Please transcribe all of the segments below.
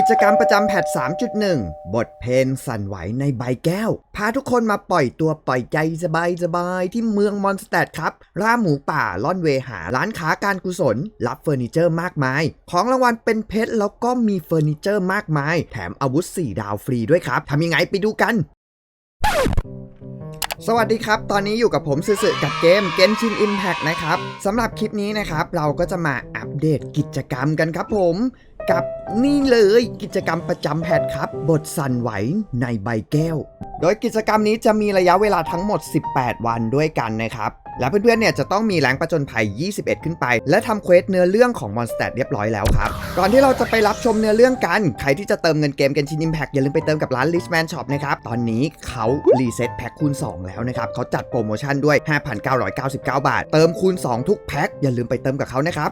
กิจกรรมประจำแพท3.1 บทเพลงสั่นไหวในใบแก้ว พาทุกคนมาปล่อยตัวปล่อยใจสบายสบายที่เมืองมอนสเตดครับล่าหมูป่าล่อนเวหาร้านค้าการกุศล รับเฟอร์นิเจอร์มากมาย ของรางวัลเป็นเพชรแล้วก็มีเฟอร์นิเจอร์มากมาย แถมอาวุธ 4 ดาวฟรีด้วยครับทำยังไงไปดูกันสวัสดีครับ ตอนนี้อยู่กับผมสื่อๆกับเกม Genshin Impact นะครับ สำหรับคลิปนี้นะครับ เราก็จะมาอัปเดตกิจกรรมกันครับผม กับนี่เลยกิจกรรมประจำแพทครับ บทสั่นไหวในใบแก้วโดยกิจกรรมนี้จะมีระยะเวลาทั้งหมด 18 วันด้วยกันนะครับ และเพื่อนๆ เนี่ยจะต้องมีแรงประจนภัย 21 ขึ้นไป และทำเควสเนื้อเรื่องของมอนสเตดเรียบร้อยแล้วครับ ก่อนที่เราจะไปรับชมเนื้อเรื่องกัน ใครที่จะเติมเงินเกม Genshin Impact อย่าลืมไปเติมกับร้าน Richman Shop นะครับ ตอนนี้เขารีเซ็ตแพ็คคูณ 2 แล้วนะครับเขาจัดโปรโมชั่นด้วย 5,999 บาท เติมคูณ 2 ทุกแพ็คอย่าลืมไปเติมกับเขานะครับ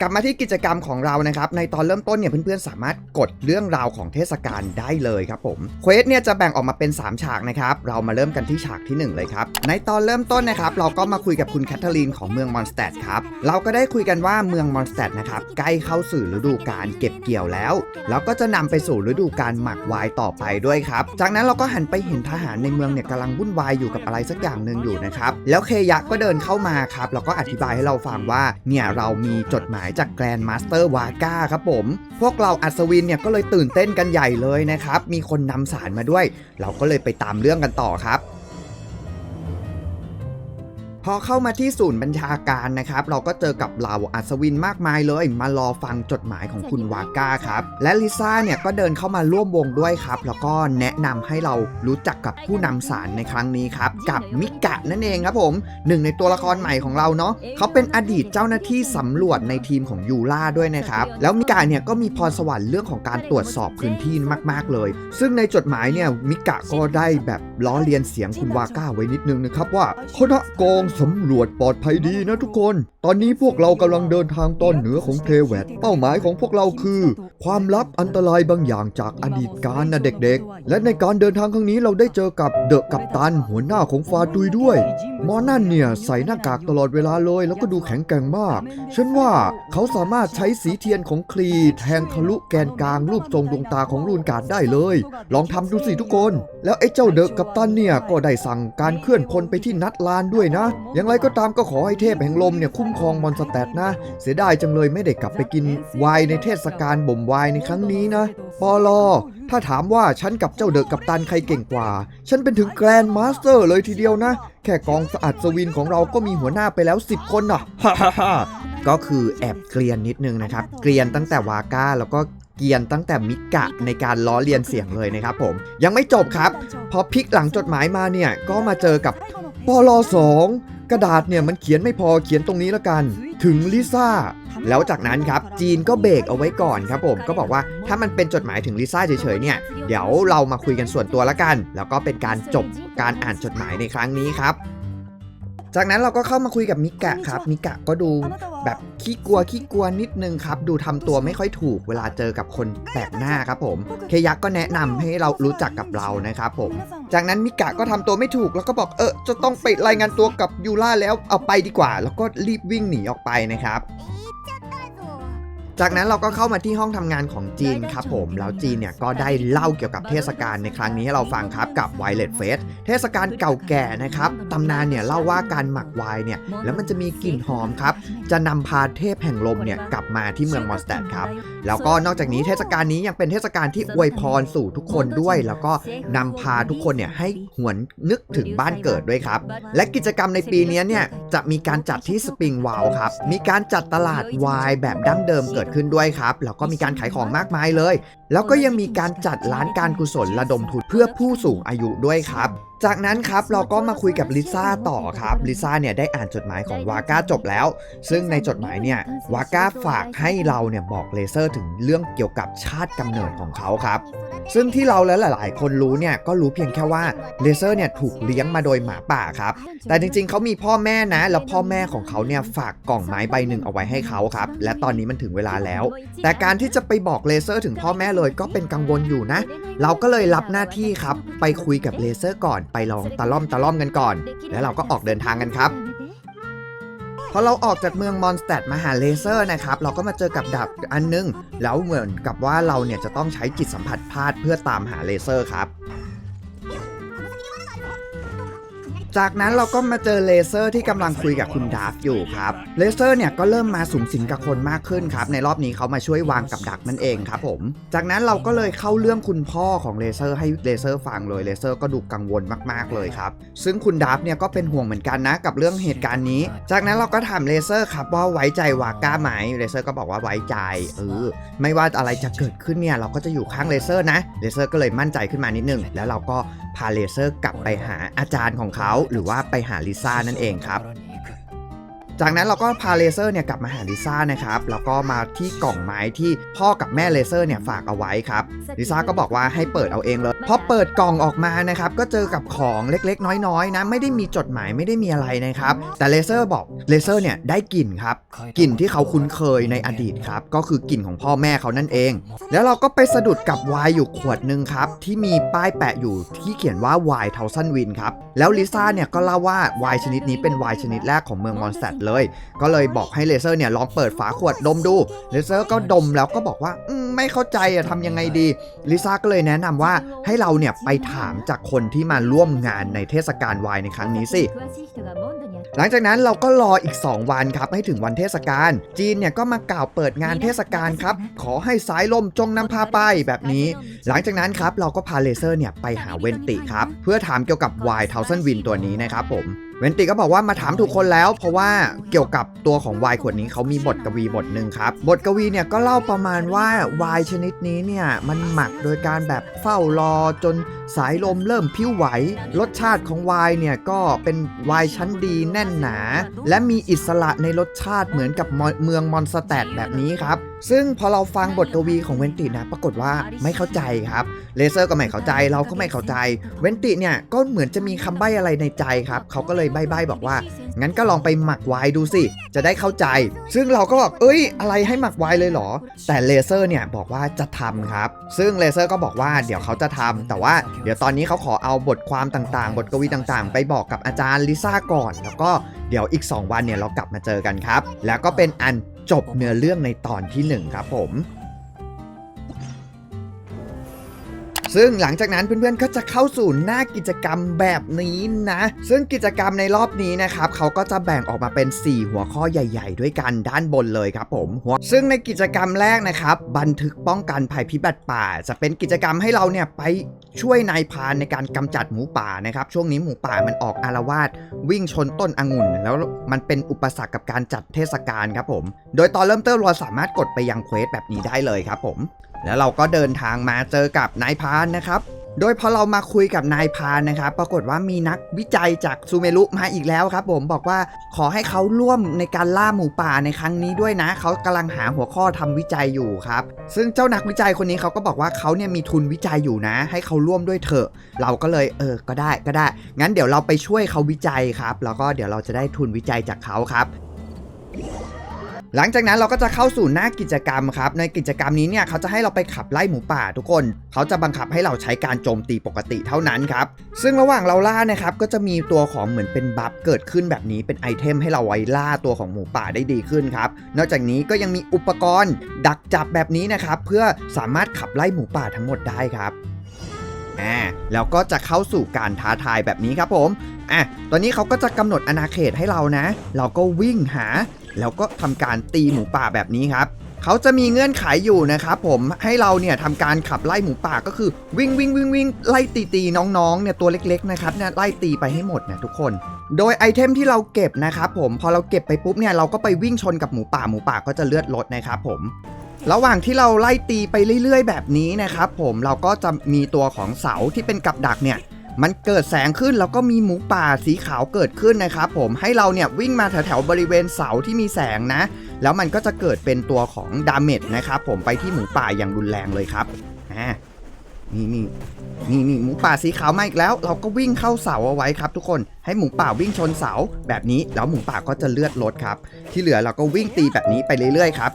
กลับมาที่กิจกรรมของเรานะครับ ในตอนเริ่มต้นเนี่ยเพื่อนๆสามารถกดเรื่องราวของเทศกาลได้เลยครับผมเควสเนี่ยจะแบ่งออกมาเป็น 3ฉากนะครับ เรามาเริ่มกันที่ฉากที่ 1 เลยครับ ในตอนเริ่มต้นนะครับ เราก็มาคุยกับคุณแคทเธอรีนของเมืองมอนสเตดครับ เราก็ได้คุยกันว่าเมืองมอนสเตดนะครับใกล้เข้าสู่ฤดูการเก็บเกี่ยวแล้วแล้วก็จะนำไปสู่ฤดูการหมักไวน์ต่อไปด้วยครับ จากนั้นเราก็หันไปเห็นทหารในเมืองเนี่ยกำลังวุ่นวายอยู่กับอะไรสักอย่างหนึ่งอยู่นะครับ แล้วเคยะก็เดินเข้ามาครับแล้วก็อธิบายให้เราฟังว่าเนี่ยเรามีจดหมายจากแกรนด์มาสเตอร์วาก้าครับผม พวกเราอัศวินเนี่ยก็เลยตื่นเต้นกันใหญ่เลยนะครับ มีคนนำสารมาด้วย เราก็เลยไปตามเรื่องกันต่อครับ พอเข้ามาที่ศูนย์บัญชาการนะครับ เราก็เจอกับเหล่าอัศวินมากมายเลย มารอฟังจดหมายของคุณวาก้าครับ และลิซ่าเนี่ยก็เดินเข้ามาร่วมวงด้วยครับ แล้วก็แนะนำให้เรารู้จักกับผู้นำสารในครั้งนี้ครับ กับมิกะนั่นเองครับผมหนึ่งในตัวละครใหม่ของเราเนาะเขาเป็นอดีตเจ้าหน้าที่สำรวจในทีมของยูล่าด้วยนะครับแล้วมิกะเนี่ยก็มีพรสวรรค์เรื่องของการตรวจสอบพื้นที่มาก ๆเลย ซึ่งในจดหมายเนี่ยมิกะก็ได้แบบล้อเลียนเสียงคุณวาก้าไว้นิดนึงนะครับว่าคณะกงสำรวจปลอดภัยดีนะทุกคน ตอนนี้พวกเรากำลังเดินทางตอนเหนือของเทเวตเป้าหมายของพวกเราคือ ความลับอันตรายบางอย่างจากอดีตการนะเด็กๆ และในการเดินทางครั้งนี้เราได้เจอกับเดอะกัปตันหัวหน้าของฟาตุยด้วย มอนั่นเนี่ยใส่หน้ากากตลอดเวลาเลย แล้วก็ดูแข็งแกร่งมาก ฉันว่าเขาสามารถใช้สีเทียนของคลีแทงทะลุแกนกลางรูปทรงดวงตาของรูนการ์ดได้เลย ลองทำดูสิทุกคน แล้วไอ้เจ้าเดอะกัปตันเนี่ยก็ได้สั่งการเคลื่อนพลไปที่นัดลานด้วยนะอย่างไรก็ตามก็ขอให้เทพแห่งลมเนี่ยคุ้มครองมอนสเตตนะ เสียดายจังเลยไม่ได้กลับไปกินไวน์ในเทศกาลบ่มไวน์ในครั้งนี้นะปอลอถ้าถามว่าฉันกับเจ้าเดอะกัปตันใครเก่งกว่า ฉันเป็นถึงแกรนด์มาสเตอร์เลยทีเดียวนะ แค่กองสะอาดสวินของเราก็มีหัวหน้าไปแล้ว 10 คนนะฮ่าฮ่าฮ่าก็คือแอบเกรียนนิดนึงนะครับ เกรียนตั้งแต่วาก้าแล้วก็เกียนตั้งแต่มิกะในการล้อเลียนเสียงเลยนะครับผม ยังไม่จบครับ พอพลิกหลังจดหมายมาเนี่ย ก็มาเจอกับ ปลสองกระดาษเนี่ยมันเขียนไม่พอเขียนตรงนี้แล้วกัน ถึงลิซ่า แล้วจากนั้นครับจีนก็เบรกเอาไว้ก่อนครับผมก็บอกว่าถ้ามันเป็นจดหมายถึงลิซ่าเฉยๆเนี่ยเดี๋ยวเรามาคุยกันส่วนตัวละกัน แล้วก็เป็นการจบการอ่านจดหมายในครั้งนี้ครับ จากนั้นเราก็เข้ามาคุยกับมิกะครับมิกะก็ดู แบบขี้กลัวขี้กลัวนิดนึงครับ ดูทำตัวไม่ค่อยถูกเวลาเจอกับคนแปลกหน้าครับผม เคยักก็แนะนำให้เรารู้จักกับเรานะครับผม จากนั้นมิกะก็ทำตัวไม่ถูกแล้วก็บอกเออจะต้องไปรายงานตัวกับยูล่าแล้วเอาไปดีกว่า แล้วก็รีบวิ่งหนีออกไปนะครับ จากนั้นเราก็เข้ามาที่ห้องทำงานของจีนครับผม แล้วจีนเนี่ยก็ได้เล่าเกี่ยวกับเทศกาลในครั้งนี้ให้เราฟังครับกับ Violet Fest เทศกาลเก่าแก่นะครับตำนานเนี่ยเล่าว่าการหมักไวน์เนี่ยแล้วมันจะมีกลิ่นหอมครับ จะนำพาเทพแห่งลมเนี่ยกลับมาที่เมืองมอนสเตดครับ แล้วก็นอกจากนี้เทศกาลนี้ยังเป็นเทศกาลที่อวยพรสู่ทุกคนด้วย แล้วก็นำพาทุกคนเนี่ยให้หวนนึกถึงบ้านเกิดด้วยครับ และกิจกรรมในปีนี้เนี่ยจะมีการจัดที่สปริงวาลครับมีการจัดตลาดไวน์แบบดั้งเดิมเกิดขึ้นด้วยครับแล้วก็มีการขายของมากมายเลยแล้วก็ยังมีการจัดร้านการกุศลระดมทุนเพื่อผู้สูงอายุด้วยครับ จากนั้นครับเราก็มาคุยกับลิซ่าต่อครับลิซ่าเนี่ยได้อ่านจดหมายของวาก้าจบแล้ว ซึ่งในจดหมายเนี่ยวาก้าฝากให้เราเนี่ยบอกเลเซอร์ถึงเรื่องเกี่ยวกับชาติกำเนิดของเขาครับ ซึ่งที่เราและหลาย ๆ คนรู้เนี่ยก็รู้เพียงแค่ว่าเลเซอร์เนี่ยถูกเลี้ยงมาโดยหมาป่าครับ แต่จริง ๆเขามีพ่อแม่นะ แล้วพ่อแม่ของเขาเนี่ยฝากกล่องไม้ใบหนึ่งเอาไว้ให้เขาครับ และตอนนี้มันถึงเวลาแล้ว แต่การที่จะไปบอกเลเซอร์ถึงพ่อแม่เลยก็เป็นกังวลอยู่นะ เราก็เลยรับหน้าที่ครับ ไปคุยกับเลเซอร์ก่อนไปลองตะล่อมตะล่อมกันก่อน แล้วเราก็ออกเดินทางกันครับพอเราออกจากเมืองมอนสเตดมาหาเลเซอร์นะครับ เราก็มาเจอกับดาบอันนึง แล้วเหมือนกับว่าเราเนี่ยจะต้องใช้จิตสัมผัสพลาดเพื่อตามหาเลเซอร์ครับ จากนั้นเราก็มาเจอเลเซอร์ที่กำลังคุยกับคุณดาร์ฟอยู่ครับ เลเซอร์เนี่ยก็เริ่มมาสูงสิงกับคนมากขึ้นครับ ในรอบนี้เขามาช่วยวางกับดักนั่นเองครับผม จากนั้นเราก็เลยเข้าเรื่องคุณพ่อของเลเซอร์ให้เลเซอร์ฟังเลย เลเซอร์ก็ดูกังวลมากๆเลยครับ ซึ่งคุณดาร์ฟเนี่ยก็เป็นห่วงเหมือนกันนะกับเรื่องเหตุการณ์นี้ จากนั้นเราก็ถามเลเซอร์ครับว่าไว้ใจวาก้าไหม เลเซอร์ก็บอกว่าไว้ใจเออไม่ว่าอะไรจะเกิดขึ้นเนี่ยเราก็จะอยู่ข้างเลเซอร์นะ เลเซอร์ก็เลยมั่นใจขึ้นมานิดนึง แล้วเราก็พาเลเซอร์กลับไปหาอาจารย์ของเขาหรือว่าไปหาลิซ่านั่นเองครับ จากนั้นเราก็พาเลเซอร์เนี่ยกลับมาหาลิซ่านะครับ แล้วก็มาที่กล่องไม้ที่พ่อกับแม่เลเซอร์เนี่ยฝากเอาไว้ครับลิซ่าก็บอกว่าให้เปิดเอาเองเลยพอเปิดกล่องออกมานะครับก็เจอกับของเล็กๆ น้อยๆนะไม่ได้มีจดหมายไม่ได้มีอะไรนะครับ แต่เลเซอร์บอกเลเซอร์เนี่ยได้กลิ่นครับกลิ่นที่เขาคุ้นเคยในอดีตครับก็คือกลิ่นของพ่อแม่เขานั่นเอง แล้วเราก็ไปสะดุดกับไวน์อยู่ขวดหนึ่งครับที่มีป้ายแปะอยู่ที่เขียนว่าไวน์เทาซันวินครับแล้วลิซ่าเนี่ยก็เล่าว่าไวน์ชนิดนี้เป็นไวน์ชนิดแรกของเมืองมอนสเตดเลย ก็เลยบอกให้เลเซอร์เนี่ยลองเปิดฝาขวดดมดู เลเซอร์ก็ดมแล้วก็บอกว่าอมไม่เข้าใจอะทำยังไงดี ลิซ่าก็เลยแนะนำว่าให้เราเนี่ยไปถามจากคนที่มาร่วมงานในเทศกาลไวน์ในครั้งนี้สิ หลังจากนั้นเราก็รออีก 2 วันครับให้ถึงวันเทศกาล จีนเนี่ยก็มากล่าวเปิดงานเทศกาลครับ ขอให้สายลมจงนำพาไปแบบนี้ หลังจากนั้นครับเราก็พาเลเซอร์เนี่ยไปหาเวนติครับ เพื่อถามเกี่ยวกับวายเทาซันวินตัวนี้นะครับผม วนติก็บอกว่ามาถามถูกคนแล้ว เพราะว่าเกี่ยวกับตัวของวายขวดนี้เขามีบทกวีบทหนึ่งครับ บทกวีเนี่ยก็เล่าประมาณว่าวายชนิดนี้เนี่ยมันหมักโดยการแบบเฝ้ารอจนสายลมเริ่มพิ้วไหว รสชาติของวายเนี่ยก็เป็นวายชั้นดีแน่นหนา และมีอิสระในรสชาติเหมือนกับเมืองมอนสแตดแบบนี้ครับ ซึ่งพอเราฟังบทกวีของเวนตินะ ปรากฏว่าไม่เข้าใจครับเลเซอร์ก็ไม่เข้าใจเราก็ไม่เข้าใจ เวนติเนี่ยก็เหมือนจะมีคำใบ้อะไรในใจครับเขาก็เลยใบ้ๆบอกว่า งั้นก็ลองไปหมักไวน์ดูสิ จะได้เข้าใจ ซึ่งเราก็บอก เอ้ย อะไรให้หมักไวน์เลยเหรอ แต่เลเซอร์เนี่ยบอกว่าจะทำครับ ซึ่งเลเซอร์ก็บอกว่าเดี๋ยวเขาจะทำแต่ว่าเดี๋ยวตอนนี้เขาขอเอาบทความต่างๆ บทกวีต่างๆ ไปบอกกับอาจารย์ลิซ่าก่อน แล้วก็เดี๋ยวอีก 2 วันเนี่ยเรากลับมาเจอกันครับ แล้วก็เป็นอันจบเนื้อเรื่องในตอนที่ 1 ครับผม ซึ่งหลังจากนั้นเพื่อนๆก็จะเข้าสู่หน้ากิจกรรมแบบนี้นะ ซึ่งกิจกรรมในรอบนี้นะครับเขาก็จะแบ่งออกมาเป็น 4 หัวข้อใหญ่ ๆ ด้วยกันด้านบนเลยครับผมหัวซึ่งในกิจกรรมแรกนะครับบันทึกป้องกันภัยพิบัติป่า จะเป็นกิจกรรมให้เราเนี่ยไปช่วยนายพานในการกำจัดหมูป่านะครับช่วงนี้หมูป่ามันออกอารวาสวิ่งชนต้นองุ่น แล้วมันเป็นอุปสรรคกับการจัดเทศกาลครับผม โดยตอนเริ่มต้นเราสามารถกดไปยังเควสแบบนี้ได้เลยครับผม แล้วเราก็เดินทางมาเจอกับนายพานนะครับ โดยพอเรามาคุยกับนายพานนะครับ ปรากฏว่ามีนักวิจัยจากซูเมรุมาอีกแล้วครับ ผมบอกว่าขอให้เขาร่วมในการล่าหมูป่าในครั้งนี้ด้วยนะ เขากำลังหาหัวข้อทำวิจัยอยู่ครับ ซึ่งเจ้านักวิจัยคนนี้เขาก็บอกว่าเขาเนี่ยมีทุนวิจัยอยู่นะ ให้เขาร่วมด้วยเถอะ เราก็เลยเออ ก็ได้ก็ได้ งั้นเดี๋ยวเราไปช่วยเขาวิจัยครับ แล้วก็เดี๋ยวเราจะได้ทุนวิจัยจากเขาครับ หลังจากนั้นเราก็จะเข้าสู่หน้ากิจกรรมครับ ในกิจกรรมนี้เนี่ยเขาจะให้เราไปขับไล่หมูป่าทุกคน เขาจะบังคับให้เราใช้การโจมตีปกติเท่านั้นครับ ซึ่งระหว่างเราล่านะครับก็จะมีตัวของเหมือนเป็นบัฟเกิดขึ้นแบบนี้เป็นไอเทมให้เราไว้ล่าตัวของหมูป่าได้ดีขึ้นครับ นอกจากนี้ก็ยังมีอุปกรณ์ ดักจับแบบนี้นะครับเพื่อสามารถขับไล่หมูป่าทั้งหมดได้ครับอ่าแล้วก็จะเข้าสู่การท้าทายแบบนี้ครับผมอะตอนนี้เขาก็จะกำหนดอาณาเขตให้เรานะ เราก็วิ่งหา แล้วก็ทำการตีหมูป่าแบบนี้ครับเขาจะมีเงื่อนไขอยู่นะครับผมให้เราเนี่ยทำการขับไล่หมูป่าก็คือวิ่งวิ่งวิ่งวิ่งไล่ตีตีน้องๆเนี่ยตัวเล็กๆนะครับเนี่ยไล่ตีไปให้หมดนะทุกคน โดยไอเทมที่เราเก็บนะครับผมพอเราเก็บไปปุ๊บเนี่ยเราก็ไปวิ่งชนกับหมูป่าหมูป่าก็จะเลือดลดนะครับผมระหว่างที่เราไล่ตีไปเรื่อยๆ แบบนี้นะครับผมเราก็จะมีตัวของเสาที่เป็นกับดักเนี่ย มันเกิดแสงขึ้นแล้วก็มีหมูป่าสีขาวเกิดขึ้นนะครับผมให้เราเนี่ยวิ่งมาแถวๆบริเวณเสาที่มีแสงนะ แล้วมันก็จะเกิดเป็นตัวของดาเมจนะครับผมไปที่หมูป่าอย่างรุนแรงเลยครับอ่านี่นี่นี่นี่หมูป่าสีขาวมาอีกแล้ว เราก็วิ่งเข้าเสาเอาไว้ครับ ทุกคนให้หมูป่าวิ่งชนเสาแบบนี้แล้วหมูป่าก็จะเลือดลดครับ ที่เหลือเราก็วิ่งตีแบบนี้ไปเรื่อยๆครับ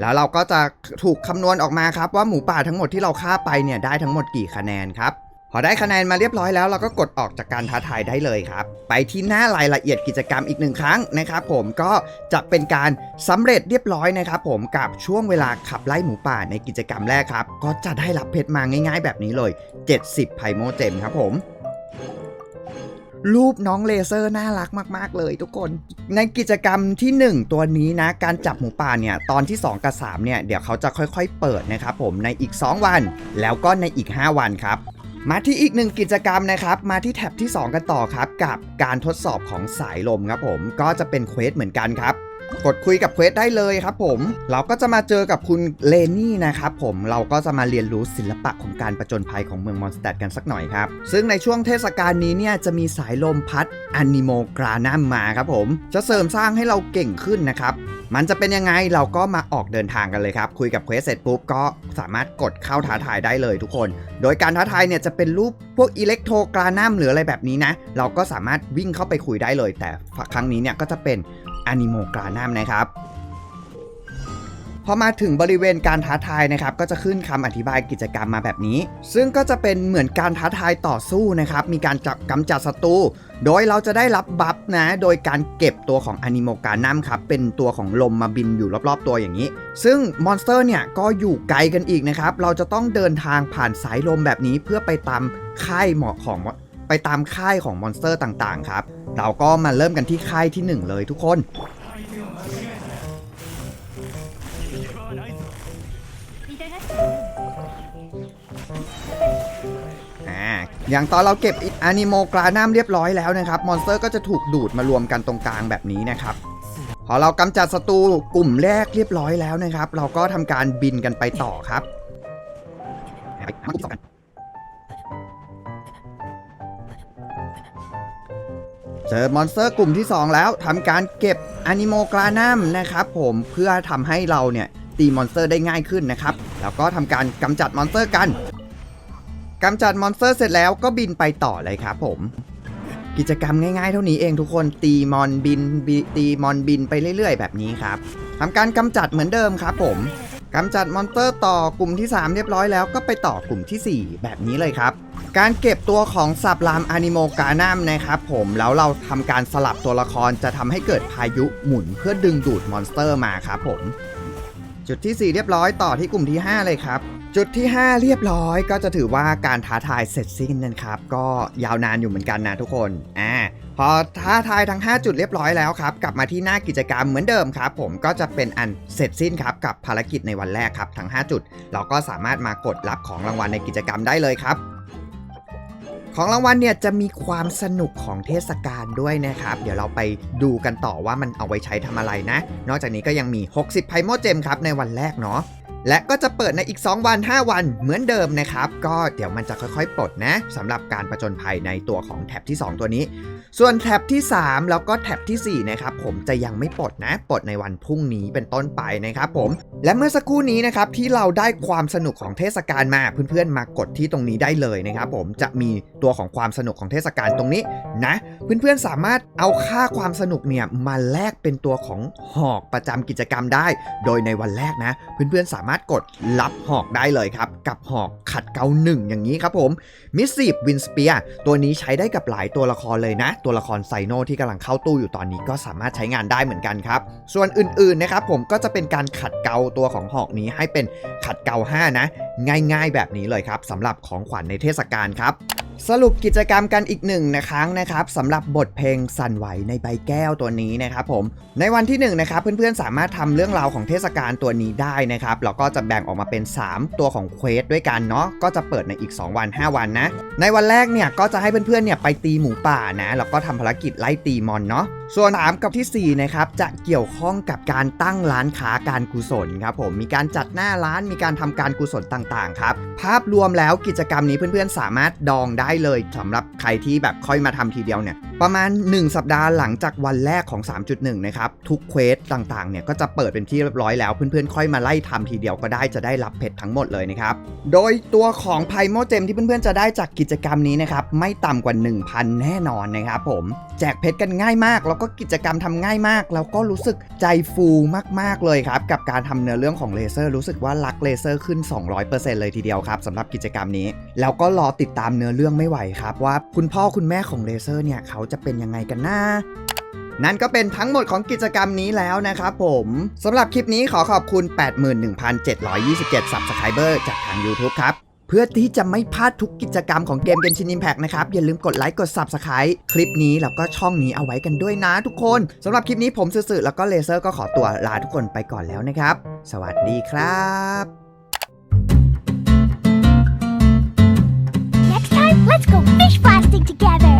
แล้วเราก็จะถูกคำนวณออกมาครับว่าหมูป่าทั้งหมดที่เราฆ่าไปเนี่ยได้ทั้งหมดกี่คะแนนครับพอได้คะแนนมาเรียบร้อยแล้วเราก็กดออกจากการท้าทายได้เลยครับ ไปที่หน้ารายละเอียดกิจกรรมอีกหนึ่งครั้งนะครับผมก็จะเป็นการสำเร็จเรียบร้อยนะครับผมกับช่วงเวลาขับไล่หมูป่าในกิจกรรมแรกครับ ก็จะได้รับเพชรมาง่ายๆแบบนี้เลย 70ไพโมเจมครับผม รูปน้องเลเซอร์น่ารักมาก ๆ เลยทุกคน ในกิจกรรมทีหนึ่1 ตัวนี้นะ การจับหมูป่าเนี่ย ตอนที่ 2 กับ 3 เนี่ย เดี๋ยวเขาจะค่อยๆ เปิดนะครับผมในอีก 2 วัน แล้วก็ในอีก 5 วันครับมาที่อีกหนึ่งกิจกรรมนะครับ มาที่แท็บที่ 2 กันต่อครับ กับการทดสอบของสายลมครับผมก็จะเป็นเควสเหมือนกันครับ กดคุยกับเควสได้เลยครับผม เราก็จะมาเจอกับคุณเลนี่นะครับผม เราก็จะมาเรียนรู้ศิลปะของการประจนภัยของเมืองมอนสเตดกันสักหน่อยครับ ซึ่งในช่วงเทศกาลนี้เนี่ยจะมีสายลมพัดอนิโมกรานัมมาครับผม จะเสริมสร้างให้เราเก่งขึ้นนะครับ มันจะเป็นยังไงเราก็มาออกเดินทางกันเลยครับ คุยกับเควสเสร็จปุ๊บก็สามารถกดเข้าท้าทายได้เลยทุกคน โดยการท้าทายเนี่ยจะเป็นรูปพวกอิเล็กโทรกรานัมหรืออะไรแบบนี้นะ เราก็สามารถวิ่งเข้าไปคุยได้เลย แต่ครั้งนี้เนี่ยก็จะเป็น อนิโมกรานัมนะครับพอมาถึงบริเวณการท้าทายนะครับ ก็จะขึ้นคำอธิบายกิจกรรมมาแบบนี้ ซึ่งก็จะเป็นเหมือนการท้าทายต่อสู้นะครับ มีการจับกำจัดศัตรูโดยเราจะได้รับบัฟนะ โดยการเก็บตัวของอนิโมกานัมครับ เป็นตัวของลมมาบินอยู่รอบๆตัวอย่างนี้ ซึ่งมอนสเตอร์เนี่ยก็อยู่ไกลกันอีกนะครับ เราจะต้องเดินทางผ่านสายลมแบบนี้เพื่อไปตามค่ายเหมาะของ ไปตามค่ายของมอนสเตอร์ต่างๆครับ เราก็มาเริ่มกันที่ค่ายที่หนึ่งเลยทุกคน อ่า อย่างตอนเราเก็บอนิโมกรานัมเรียบร้อยแล้วนะครับ มอนสเตอร์ก็จะถูกดูดมารวมกันตรงกลางแบบนี้นะครับพอเรากำจัดศัตรูกลุ่มแรกเรียบร้อยแล้วนะครับ เราก็ทำการบินกันไปต่อครับ เจอมอนสเตอร์กลุ่มที่ 2 แล้วทำการเก็บอนิโมกรานัมนะครับผมเพื่อทำให้เราเนี่ยตีมอนสเตอร์ได้ง่ายขึ้นนะครับ แล้วก็ทำการกำจัดมอนสเตอร์กันกำจัดมอนสเตอร์เสร็จแล้วก็บินไปต่อเลยครับผม กิจกรรมง่ายๆ เท่านี้เองทุกคนตีมอนบินบตีมอนบินไปเรื่อย ๆ แบบนี้ครับทำการกำจัดเหมือนเดิมครับผม กำจัดมอนสเตอร์ต่อกลุ่มที่ 3 เรียบร้อยแล้วก็ไปต่อกลุ่มทีสี่4 แบบนี้เลยครับ การเก็บตัวของสับรามอนิโมกานัมนะครับผมแล้วเราทำการสลับตัวละครจะทำให้เกิดพายุหมุนเพื่อดึงดูดมอนสเตอร์มาครับผม จุดที่ 4 เรียบร้อยต่อที่กลุ่มที่ 5 เลยครับ จุดที่ 5 เรียบร้อยก็จะถือว่าการท้าทายเสร็จสิ้นนะครับ ก็ยาวนานอยู่เหมือนกันนะทุกคนอ่าพอท้าทายทั้ง 5 จุดเรียบร้อยแล้วครับ กลับมาที่หน้ากิจกรรมเหมือนเดิมครับ ผมก็จะเป็นอันเสร็จสิ้นครับกับภารกิจในวันแรกครับทั้ง 5 จุด เราก็สามารถมากดรับของรางวัลในกิจกรรมได้เลยครับของรางวัลเนี่ยจะมีความสนุกของเทศกาลด้วยนะครับ เดี๋ยวเราไปดูกันต่อว่ามันเอาไว้ใช้ทำอะไรนะ นอกจากนี้ก็ยังมี 60 ไพโมเจมครับในวันแรกเนาะ และก็จะเปิดในอีก 2 วัน 5 วันเหมือนเดิมนะครับ ก็เดี๋ยวมันจะค่อยๆ ปลดนะสำหรับการประจนภัยในตัวของแท็บที่ 2 ตัวนี้ ส่วนแท็บที่ 3 แล้วก็แท็บทีสี่ 4 นะครับผมจะยังไม่ปลดนะ ปลดในวันพรุ่งนี้เป็นต้นไปนะครับผมและเมื่อสักครู่นี้นะครับที่เราได้ความสนุกของเทศกาลมาเพื่อนๆ มากดที่ตรงนี้ได้เลยนะครับผมจะมีตัวของความสนุกของเทศกาลตรงนี้นะเพื่อนๆสามารถเอาค่าความสนุกเนี่ยมาแลกเป็นตัวของหอกประจำกิจกรรมได้ โดยในวันแรกนะเพื่อนๆสามารถกดรับหอกได้เลยครับกับหอกขัดเกาหนึ่งอย่างนี้ครับผมมิสซีฟวินสเปียตัวนี้ใช้ได้กับหลายตัวละครเลยนะตัวละครไซโนที่กำลังเข้าตู้อยู่ตอนนี้ก็สามารถใช้งานได้เหมือนกันครับ ส่วนอื่นๆนะครับผมก็จะเป็นการขัดเกาตัวของหอกนี้ให้เป็นขัดเกา5นะ ง่ายๆ แบบนี้เลยครับสำหรับของขวัญในเทศกาลครับ สรุปกิจกรรมกันอีกหนึ่งนะครั้งนะครับสำหรับบทเพลงสั่นไหวในใบแก้วตัวนี้นะครับผมในวันที่1นงนะครับเพื่อนๆสามารถทำเรื่องราวของเทศกาลตัวนี้ได้นะครับแล้วก็จะแบ่งออกมาเป็น 3 ตัวของเควสด้วยกันเนาะก็จะเปิดในอีก 2 วัน 5 วันนะในวันแรกเนี่ยก็จะให้เพื่อนๆเนี่ยไปตีหมูป่านะแล้วก็ทำภารกิจไล่ตีมอนเนาะ ส่วนถามกับทีสี่ 4 นะครับ จะเกี่ยวข้องกับการตั้งร้านค้าการกุศลครับผมมีการจัดหน้าร้านมีการทำการกุศลต่างๆครับภาพรวมแล้วกิจกรรมนี้เพื่อนๆ สามารถดองได้เลยสำหรับใครที่แบบค่อยมาทำทีเดียวเนี่ยประมาณ 1 สัปดาห์หลังจากวันแรกของ 3.1 นะครับทุกเควสต่างๆเนี่ยก็จะเปิดเป็นที่เรียบร้อยแล้ว เพื่อนๆ ค่อยมาไล่ทำทีเดียวก็ได้จะได้รับเพชรทั้งหมดเลยนะครับโดยตัวของไพโมเจมที่เพื่อนๆจะได้จากกิจกรรมนี้นะครับไม่ต่ำกว่า 1,000 แน่นอนนะครับผมแจกเพชรกันง่ายมากแล้วก็กิจกรรมทำง่ายมาก แล้วก็รู้สึกใจฟูมากๆเลยครับ กับการทำเนื้อเรื่องของเลเซอร์รู้สึกว่ารักเลเซอร์ขึ้น 200%เลยทีเดียวครับสำหรับกิจกรรมนี้ แล้วก็รอติดตามเนื้อเรื่องไม่ไหวครับ ว่าคุณพ่อคุณแม่ของเลเซอร์เนี่ยเขาจะเป็นยังไงกันนะนั่นก็เป็นทั้งหมดของกิจกรรมนี้แล้วนะครับผมสำหรับคลิปนี้ขอขอบคุณ 81,727 Subscriber จากทาง YouTube ครับ เพื่อที่จะไม่พลาดทุกกิจกรรมของเกมเกมชินอิมแพกนะครับ อย่าลืมกดไลค์กด Subscribe คลิปนี้แล้วก็ช่องนี้เอาไว้กันด้วยนะทุกคนสำหรับคลิปนี้ผมสื่อแล้วก็เลเซอร์ก็ขอตัวลาทุกคนไปก่อนแล้วนะครับ สวัสดีครับ Next time let's go fish blasting together